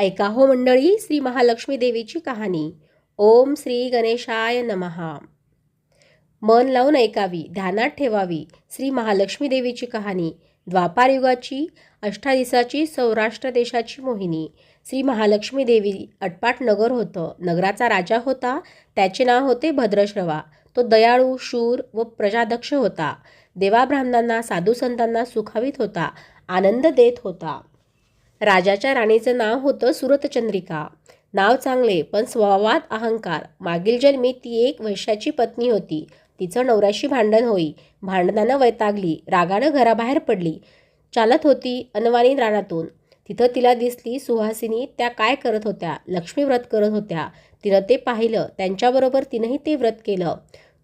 ऐका हो मंडळी श्री महालक्ष्मी देवीची कहाणी. ओम श्री गणेशाय नमहा मन लावून ऐकावी ध्यानात ठेवावी श्री महालक्ष्मी देवीची कहाणी. द्वापार युगाची अष्टादिसाची सौराष्ट्र देशाची मोहिनी. श्री महालक्ष्मी देवी अटपाट नगर होतं. नगराचा राजा होता. त्याचे नाव होते भद्रश्रवा. तो दयाळू शूर व प्रजादक्ष होता. देवाब्राह्मणांना साधू संतांना सुखावित होता. आनंद देत होता. राजाच्या राणीचं नाव होतं सुरतचंद्रिका. नाव चांगले पण स्वभावात अहंकार. मागील जन्मी ती एक वैश्याची पत्नी होती. तिचं नवऱ्याशी भांडण होई. भांडणानं वैतागली. रागानं घराबाहेर पडली. चालत होती अनवाणी रानातून. तिथं तिला दिसली सुहासिनी त्या काय करत होत्या लक्ष्मी व्रत करत होत्या. तिनं ते पाहिलं. त्यांच्याबरोबर तिनंही ते व्रत केलं.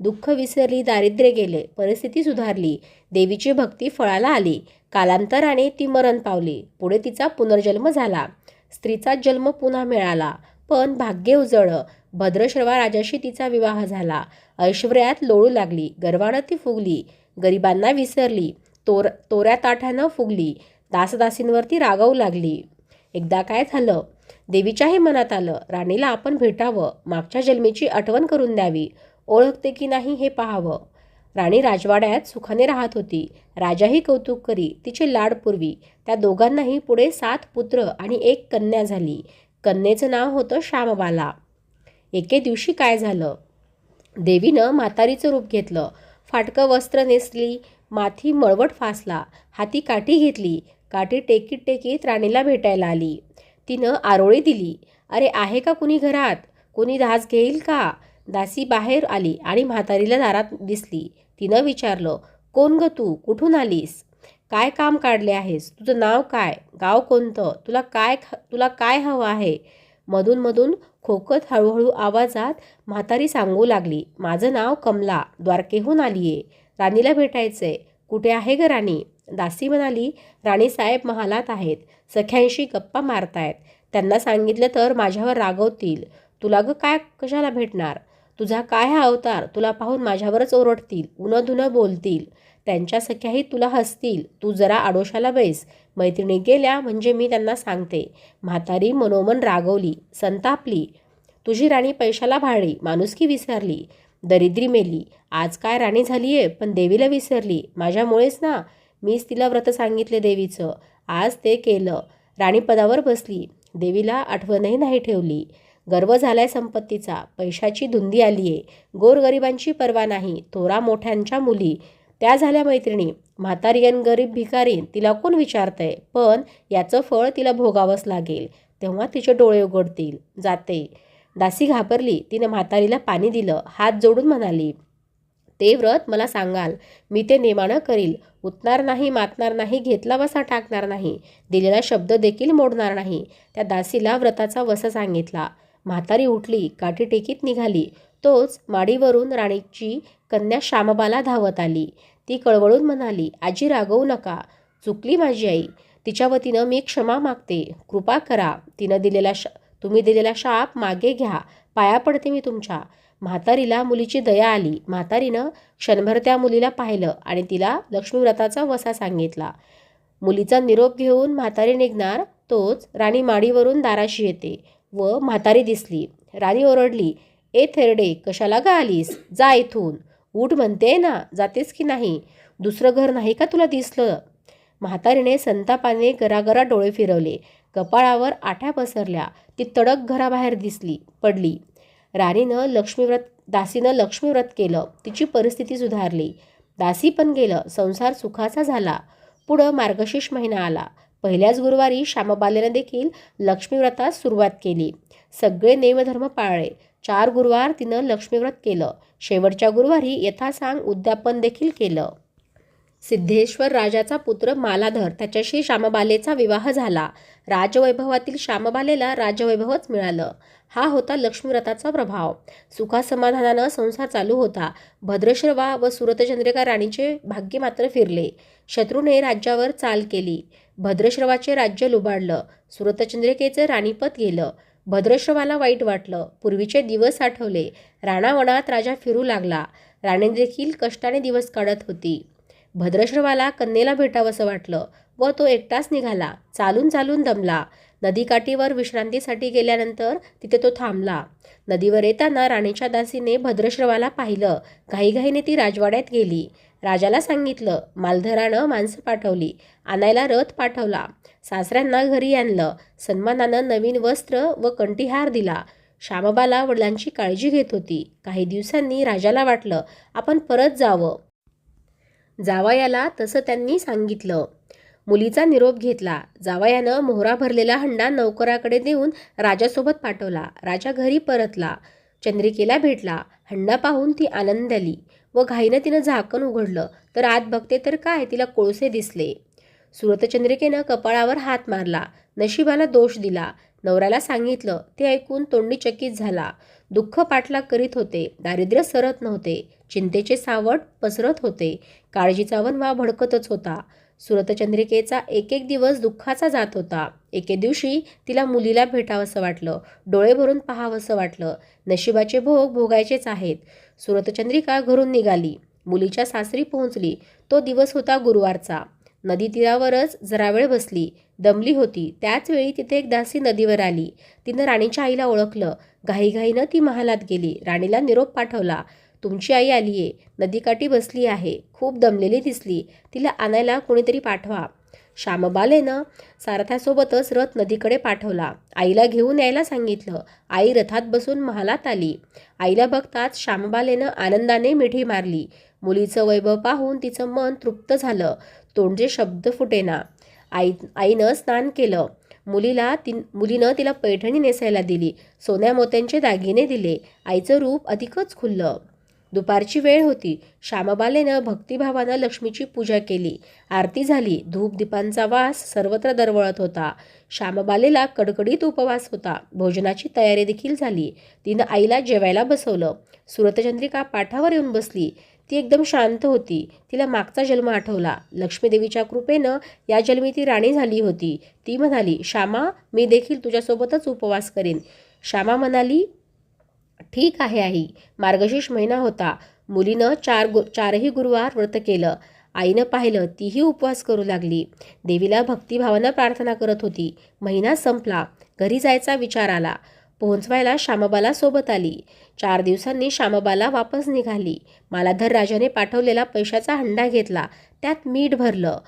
दुःख विसरली दारिद्र्य गेले. परिस्थिती सुधारली. देवीची भक्ती फळाला आली. कालांतराने ती मरण पावली. पुढे तिचा पुनर्जन्म झाला. स्त्रीचा जन्म पुन्हा मिळाला. पण भाग्य उजळलं. भद्रश्रवा राजाशी तिचा विवाह झाला. ऐश्वर्यात लोळू लागली. गर्वानं ती फुगली. गरिबांना विसरली. तोर तोऱ्या ताठ्यानं फुगली. दासदासींवरती रागावू लागली. एकदा काय झालं? देवीच्याही मनात आलं. राणीला आपण भेटावं. मागच्या जन्मीची आठवण करून द्यावी. ओळखते की नाही हे पाहावं. राणी राजवाड्यात सुखाने राहत होती. राजाही कौतुक करी तिचे लाड पुरवी. त्या दोघांनाही पुढे सात पुत्र आणि एक कन्या झाली. कन्येचं नाव होतं श्यामबाला. एके दिवशी काय झालं? देवीनं म्हातारीचं रूप घेतलं. फाटकं वस्त्र नेसली माथी मळवट फासला हाती काठी घेतली काठी टेकीत टेकीत राणीला भेटायला आली. तिनं आरोळी दिली. अरे आहे का कुणी घरात? कुणी दास घेईल का? दासी बाहेर आली आणि म्हातारीला दारात दिसली. तिनं विचारलं कोण ग तू? कुठून आलीस? काय काम काढले आहेस? तुझं नाव काय? गाव कोणतं? तुला काय तुला काय हवं आहे? मधून मधून खोकत हळूहळू आवाजात म्हातारी सांगू लागली माझं नाव कमला द्वारकेहून आली आहे राणीला भेटायचंय. कुठे आहे ग राणी? दासी म्हणाली राणीसाहेब महालात आहेत. सख्यांशी गप्पा मारतायत. त्यांना सांगितलं तर माझ्यावर रागवतील. तुला ग काय कशाला भेटणार? तुझा काय हा अवतार? तुला पाहून माझ्यावरच ओरडतील उनं धुनं बोलतील. त्यांच्या सख्याही तुला हसतील. तू जरा आडोशाला बैस. मैत्रिणी गेल्या म्हणजे मी त्यांना सांगते. म्हातारी मनोमन रागवली संतापली. तुझी राणी पैशाला भाळली माणुसकी विसरली. दरिद्री मेली. आज काय राणी झाली आहे पण देवीला विसरली. माझ्यामुळेच ना? मीच तिला व्रत सांगितले देवीचं. आज ते केलं. राणी पदावर बसली. देवीला आठवणही नाही ठेवली. गर्व झालाय संपत्तीचा. पैशाची धुंदी आली आहे गोरगरिबांची पर्वा नाही. थोरा मोठ्यांच्या मुली. त्या झाल्या मैत्रिणी. म्हातारीयन गरीब भिकारी तिला कोण विचारतंय? पण याचं फळ तिला भोगावंच लागेल. तेव्हा तिचे डोळे उघडतील. जाते. दासी घाबरली. तिने म्हातारीला पाणी दिलं. हात जोडून म्हणाली ते व्रत मला सांगाल. मी ते नेमानं करील. उतणार नाही मातणार नाही घेतला वसा टाकणार नाही. दिलेला शब्द देखील मोडणार नाही. त्या दासीला व्रताचा वसा सांगितला. म्हातारी उठली काठी टेकीत निघाली. तोच माडीवरून राणीची कन्या श्यामबाला धावत आली. ती कळवळून म्हणाली आजी रागवू नका. चुकली माझी आई. तिच्या वतीनं मी क्षमा मागते. कृपा करा. तिनं दिलेला श तुम्ही दिलेला शाप मागे घ्या. पाया पडते मी तुमच्या. म्हातारीला मुलीची दया आली. म्हातारीनं क्षणभर त्या मुलीला पाहिलं आणि तिला लक्ष्मीव्रताचा वसा सांगितला. मुलीचा निरोप घेऊन म्हातारी निघणार तोच राणी माडीवरून दाराशी येते. व म्हातारी दिसली. राणी ओरडली ए थेरडे कशाला गा आलीस? जा इथून. उठ म्हणते ना जातेस की नाही? दुसरं घर नाही का तुला दिसलं? म्हातारीने संतापाने गरागरा डोळे फिरवले. कपाळावर आठ्या पसरल्या. ती तडक घराबाहेर दिसली पडली. राणीनं लक्ष्मीव्रत दासीनं लक्ष्मीव्रत केलं. तिची परिस्थिती सुधारली. दासी पण गेलं. संसार सुखाचा झाला. पुढं मार्गशीर्ष महिना आला. पहिल्याच गुरुवारी श्यामबालेनं देखील लक्ष्मीव्रतास सुरुवात केली. सगळे नेमधर्म पाळले. चार गुरुवार तिनं लक्ष्मीव्रत केलं. शेवटच्या गुरुवारी यथासांग उद्यापन देखील केलं. सिद्धेश्वर राजाचा पुत्र मालाधर त्याच्याशी श्यामबालेचा विवाह झाला. राजवैभवातील श्यामबालेला राजवैभवच मिळालं. हा होता लक्ष्मीव्रताचा प्रभाव. सुखासमाधानानं संसार चालू होता. भद्रश्रवा व सुरतचंद्रिका राणीचे भाग्य मात्र फिरले. शत्रूने राज्यावर चाल केली. भद्रश्रवाचे राज्य लुबाडलं. सुरतचंद्रिकेचं राणीपत गेलं. भद्रश्रवाला वाईट वाटलं. पूर्वीचे दिवस आठवले. राणावनात राजा फिरू लागला. राणी देखील कष्टाने दिवस काढत होती. भद्रश्रवाला कन्येला भेटावंसं वाटलं व तो एकटाच निघाला. चालून चालून दमला. नदीकाठीवर विश्रांतीसाठी गेल्यानंतर तिथे तो थांबला. नदीवर येताना राणीच्या दासीने भद्रश्रवाला पाहिलं. घाईघाईने ती राजवाड्यात गेली. राजाला सांगितलं मालधरानं माणसं पाठवली आणायला रथ पाठवला. सासऱ्यांना घरी आणलं सन्मानानं नवीन वस्त्र व कंठीहार दिला. श्यामबाला वडिलांची काळजी घेत होती. काही दिवसांनी राजाला वाटलं आपण परत जावं. जावयाला तसं त्यांनी सांगितलं. मुलीचा निरोप घेतला. जावयानं मोहरा भरलेला हंडा नौकराकडे देऊन राजासोबत पाठवला. राजा घरी परतला. चंद्रिकेला भेटला. हंडा पाहून ती आनंद आली व घाईनं तिनं झाकण उघडलं. तर आत बघते तर काय? तिला कोळसे दिसले. सुरतचंद्रिकेनं कपाळावर हात मारला. नशिबाला दोष दिला. नवऱ्याला सांगितलं ते ऐकून तोंडी चकित झाला. दुःख पाठलाग करीत होते. दारिद्र्य सरत नव्हते. चिंतेचे सावट पसरत होते. काळजीचा वनवा भडकतच होता. सुरतचंद्रिकेचा एक एक दिवस दुःखाचा जात होता. एके दिवशी तिला मुलीला भेटावंसं वाटलं. डोळे भरून पाहावंसं वाटलं. नशिबाचे भोग भोगायचेच आहेत. सुरतचंद्रिका घरून निघाली. मुलीच्या सासरी पोहोचली. तो दिवस होता गुरुवारचा. नदी तीरावरच जरा वेळ बसली. दमली होती. त्याच वेळी तिथे एक दासी नदीवर आली. तिनं राणीच्या आईला ओळखलं. घाईघाईनं ती महालात गेली. राणीला निरोप पाठवला. तुमची आई आली आहे नदीकाठी बसली आहे. खूप दमलेली दिसली. तिला आणायला कोणीतरी पाठवा. श्यामबालेनं सारथ्यासोबतच रथ नदीकडे पाठवला. आईला घेऊन यायला सांगितलं. आई रथात बसून महालात आली. आईला बघताच श्यामबालेनं आनंदाने मिठी मारली. मुलीचं वैभव पाहून तिचं मन तृप्त झालं. तोंडचे शब्द फुटेना आई आईनं स्नान केलं. मुलीला ती मुलीनं तिला पैठणी नेसायला दिली. सोन्या मोत्यांचे दागिने दिले. आईचं रूप अधिकच खुललं. दुपारची वेळ होती. श्यामबालेनं भक्तिभावानं लक्ष्मीची पूजा केली. आरती झाली. धूपदीपांचा वास सर्वत्र दरवळत होता. श्यामबालेला कडकडीत उपवास होता. भोजनाची तयारी देखील झाली. तिनं आईला जेवायला बसवलं. सुरतचंद्रिका पाठावर येऊन बसली. ती एकदम शांत होती. तिला मागचा जन्म आठवला. लक्ष्मीदेवीच्या कृपेनं या जन्मी ती राणी झाली होती. ती म्हणाली श्यामा मी देखील तुझ्यासोबतच उपवास करेन. श्यामा म्हणाली ठीक आहे आई. मार्गशीर्ष महिना होता. मुलीनं चार गु चारही गुरुवार व्रत केलं. आईनं पाहिलं तीही उपवास करू लागली. देवीला भक्तिभावानं प्रार्थना करत होती. महिना संपला. घरी जायचा विचार आला. पोहोचवायला श्यामबाला सोबत आली. चार दिवसांनी श्यामबाला वापस निघाली. मालाधर राजाने पाठवलेला पैशाचा हंडा घेतला. त्यात मीठ भरलं.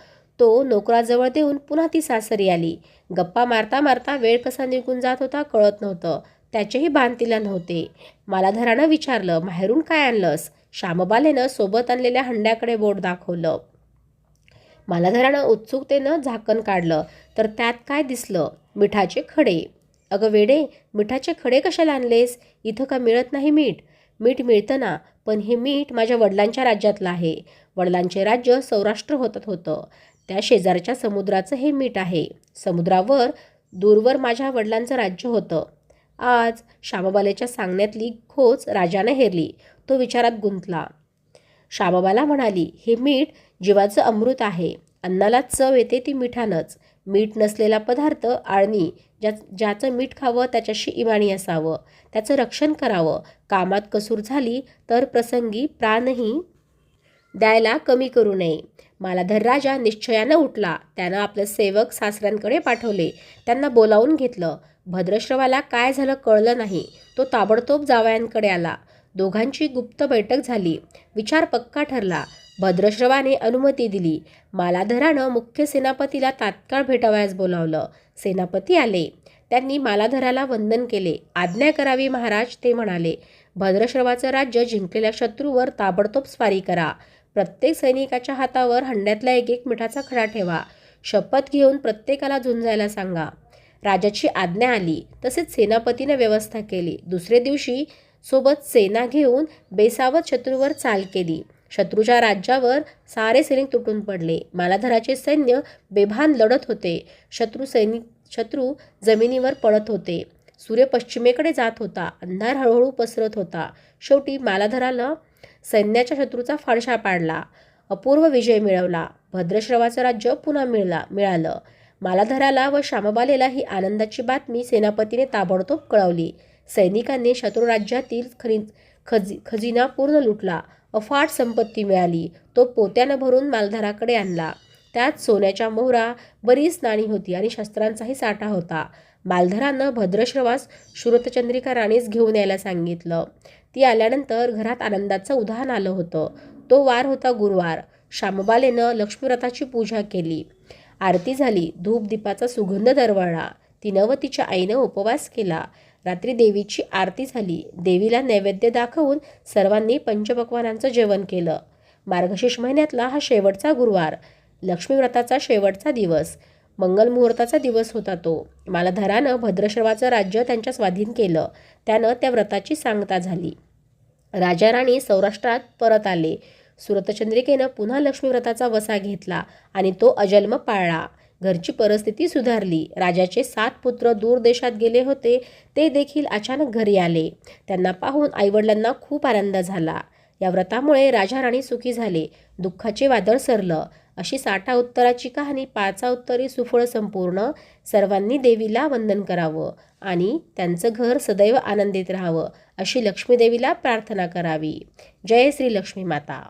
तो नोकराजवळ देऊन पुन्हा ती सासरी आली. गप्पा मारता मारता वेळ कसा निघून जात होता कळत नव्हतं. त्याचेही भान तिला नव्हते. मालाधरानं विचारलं माहेरून काय आणलंस? श्यामबालेनं सोबत आणलेल्या हंड्याकडे बोट दाखवलं. मालाधरानं उत्सुकतेनं झाकण काढलं तर त्यात काय दिसलं? मिठाचे खडे. अगं वेडे मिठाचे खडे कशाला आणलेस? इथं का मिळत नाही मीठ? मीठ मिळतं ना पण हे मीठ माझ्या वडिलांच्या राज्यातलं आहे. वडिलांचे राज्य सौराष्ट्र होत होतं. त्या शेजारच्या समुद्राचं हे मीठ आहे. समुद्रावर दूरवर माझ्या वडिलांचं राज्य होतं. आज श्यामबालेच्या सांगण्यातली खोच राजाने हेरली. तो विचारात गुंतला. श्यामबाला म्हणाली हे मीठ जीवाचं अमृत आहे. अन्नाला चव येते ती मिठानंच. मीठ नसलेला पदार्थ आळणी ज्या ज्याचं मीठ खावं त्याच्याशी इमाणी असावं. त्याचं रक्षण करावं. कामात कसूर झाली तर प्रसंगी प्राणही द्यायला कमी करू नये. मालाधर राजा निश्चयानं उठला. त्यानं आपले सेवक सासऱ्यांकडे पाठवले. त्यांना बोलावून घेतलं. भद्रश्रवाला काय झालं कळलं नाही. तो ताबडतोब जावयांकडे आला. दोघांची गुप्त बैठक झाली. विचार पक्का ठरला. भद्रश्रवाने अनुमती दिली. मालाधरानं मुख्य सेनापतीला तात्काळ भेटावयास बोलावलं. सेनापती आले. त्यांनी मालाधराला वंदन केले. आज्ञा करावी महाराज ते म्हणाले. भद्रश्रवाचं राज्य जिंकलेल्या शत्रूवर ताबडतोब स्वारी करा. प्रत्येक सैनिकाच्या हातावर हंड्यातला एक एक मिठाचा खडा ठेवा. शपथ घेऊन प्रत्येकाला झुंजायला सांगा. राजाची आज्ञा आली. तसेच सेनापतीने व्यवस्था केली. दुसरे दिवशी सोबत सेना घेऊन बेसावत शत्रूवर चाल केली. शत्रूच्या राज्यावर सारे सैनिक तुटून पडले. मालाधराचे सैन्य बेभान लढत होते. शत्रू सैनिक शत्रू जमिनीवर पडत होते. सूर्य पश्चिमेकडे जात होता. अंधार हळूहळू पसरत होता. शेवटी मालाधराला सैन्याच्या शत्रूचा फाडशा पाडला. अपूर्व विजय मिळवला. भद्रश्रवाचं राज्य पुन्हा मिळला मिळालं. मालाधराला व श्यामबालेला ही आनंदाची बातमी सेनापतीने ताबडतोब कळवली. सैनिकांनी शत्रू राज्यातील खरी खजी खजिना पूर्ण लुटला. अफाट संपत्ती मिळाली. तो पोत्यानं भरून मालधाराकडे आणला. त्यात सोन्याच्या मोहरा बरीच नाणी होती आणि शस्त्रांचाही साठा होता. मालधरानं भद्रश्रवास श्रुतचंद्रिका राणीस घेऊन यायला सांगितलं. ती आल्यानंतर घरात आनंदाचं उधाण आलं होतं. तो वार होता गुरुवार. श्यामबालेनं लक्ष्मीव्रताची पूजा केली. आरती झाली. धूपदीपाचा सुगंध दरवळला. तिनं व तिच्या आईनं उपवास केला. रात्री देवीची आरती झाली. देवीला नैवेद्य दाखवून सर्वांनी पंचपक्वानांचं जेवण केलं. मार्गशीर्ष महिन्यातला हा शेवटचा गुरुवार. लक्ष्मीव्रताचा शेवटचा दिवस. मंगलमुहूर्ताचा दिवस होता तो. मालधरानं भद्रश्रवाचं राज्य त्यांच्या स्वाधीन केलं. त्यानं त्या व्रताची सांगता झाली. राजा राणी सौराष्ट्रात परत आले. सुरतचंद्रिकेनं पुन्हा लक्ष्मीव्रताचा वसा घेतला आणि तो अजन्म पाळला. घरची परिस्थिती सुधारली. राजाचे सात पुत्र दूर देशात गेले होते. ते देखील अचानक घरी आले. त्यांना पाहून आईवडिलांना खूप आनंद झाला. या व्रतामुळे राजा राणी सुखी झाले. दुःखाचे वादळ सरलं. अशी साठा उत्तराची कहाणी पाचा उत्तरी सुफळ संपूर्ण सर्वांनी देवीला वंदन करावं आणि त्यांचं घर सदैव आनंदित राहावं अशी लक्ष्मीदेवीला प्रार्थना करावी. जय श्री लक्ष्मी माता.